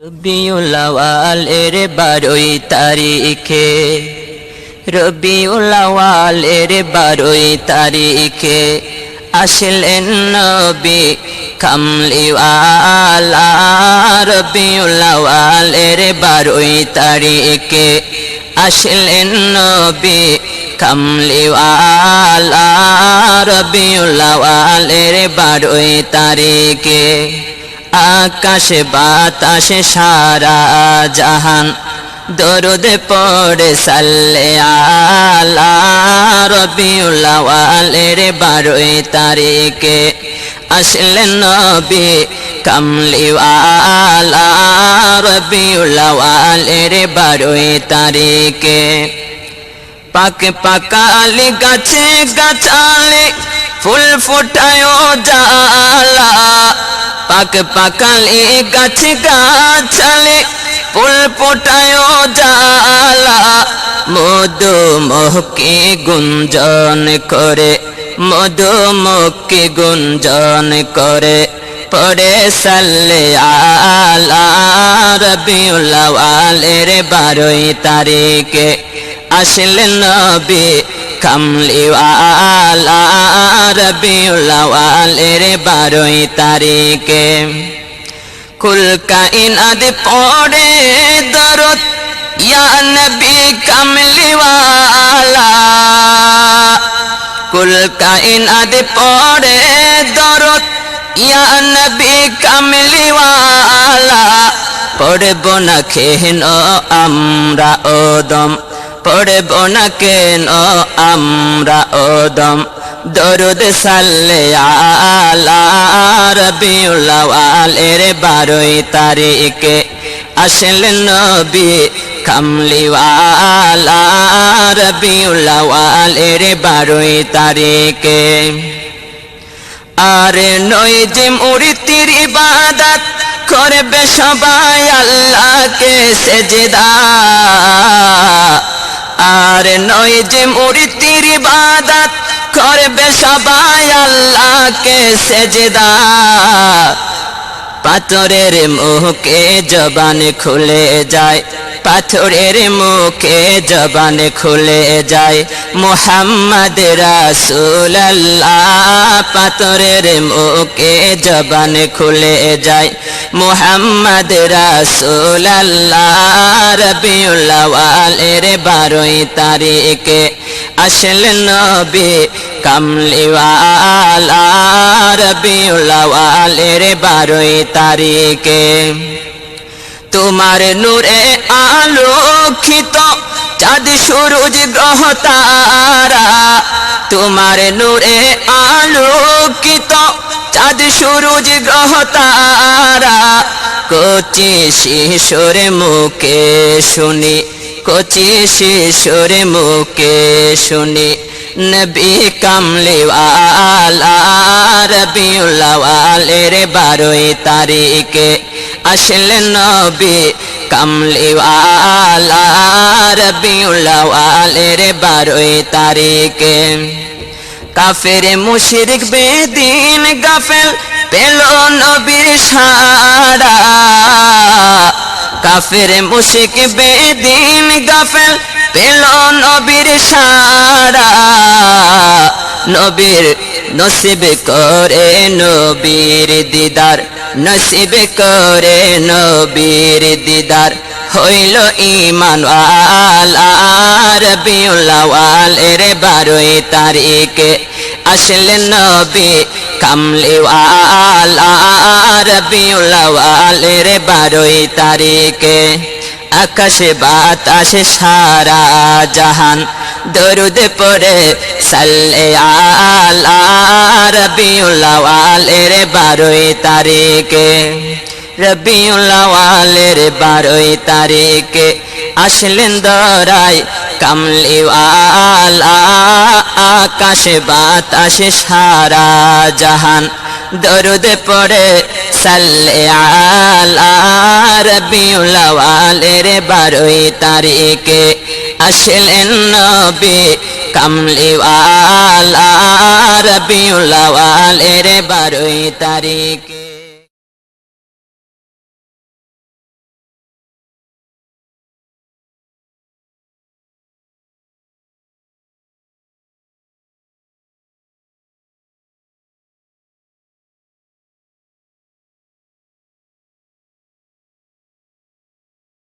রবিউলাওয়াল এর বারোই তারিখে। রবিউলাওয়াল এর বারোই তারিখে আসলেন নবী কামলিওয়ালা। রবিউলাওয়াল এর বারোই তারিখে আসলেন নবী কামলিওয়ালা। রবিউলাওয়াল এর বারোই তারিখে আকাশে, বাতাসে, সারা জাহান। দরুদ পড়ে সাল্লে আলা রবিউল্লাওয়ালের বারোই তারিখে। আসলেন নবী কামলিওয়ালা রবিউল্লাওয়ালের বারোই তারিখে। পাক পাকালি গাছে গাছালে ফুল ফোটায় জালা পাক পাকালি গাছে গাছালে, ফুল ফোটায় জালা মধু মহকে গুঞ্জন করে, মধু মহকে গুঞ্জন করে, পড়ে সাল্লে আলা। রবিউল্লাওয়ালের বারোই তারিখে আসলেন নবী কামলিওয়ালা রবিউল্লাওয়ালের বারোই তারিখে কুল কাইনাত পড়ে দরদ ইয়া নবী কামলিওয়ালা কুল কাইনাত পড়ে দরদ ইয়া নবী কামলিওয়ালা পড়ব না কেন আমরা ওদম পড়ব না কেন? আমরা ওদম দরুদ সাল্লে আলা রবিউল্লাওয়ালের বারোই তারিখে আসলেন নবী কামলিওয়ালা রবিউল্লাওয়ালের বারোই তারিখে। আর নয় যে মূর্তির ইবাদত করবে সবাই আল্লাহকে সেজদা। আর নয় যে মূর্তির ইবাদত করবে সবাই আল্লাহকে সেজদা। পাথরের মুখে জবান খুলে যায়। পাথরের মুখে জবান খুলে যায়। মোহাম্মদ রাসুল পাথরের মুখে জবান খুলে যায়। মোহাম্মদ রাসুল রবিউল্লাওয়ালের বারোই তারিখে আসলেন নবী কামলিওয়ালা রবিউল্লাওয়ালের বারোই তারিখে। তোমার নূরে আলোকিত চাঁদ সূরজ গ্রহ তারা। তোমার নূরে আলোকিত চাঁদ সূরজ গ্রহ তারা। কচি শিশুর মুখে শুনি, কচি শিশুর মুখে শুনি, নবী কামলিওয়ালা রবিউল্লাওয়ালের বারোই তারিখে। আসলেন নবী কামলিওয়ালা রবিউল্লাওয়ালের বারোই তারিখে। কাফের মুশরিক বেদিন গাফেল পেল নবীর সারা। কাফের মুশিক বেদিন গাফেল পেল নবীর সারা। নবীর নসিব করে নবীর দিদার, নসিব করে নবীর দিদার। হইল ইমান রবিউল্লাওয়ালের বারোই তারিখে। আসলেন নবী কামলিওয়ালা রবিউল্লাওয়ালের বারোই তারিখে। আকাশে বাতাসে সারা জাহান দরুদ পড়ে সাল্লে আলা রবিউল্লাওয়ালের বারোই তারিখে রবিউল্লাওয়ালের বারোই তারিখে আসলেন দরাই কামলিওয়ালা আকাশে বাতাসে সারা জাহান দরুদ পড়ে সাল্লে আলা রবিউল্লাওয়ালের বারোই তারিখে আসলেন নবী কামলিওয়ালা রবিউল্লাওয়ালের বারোই তারিখে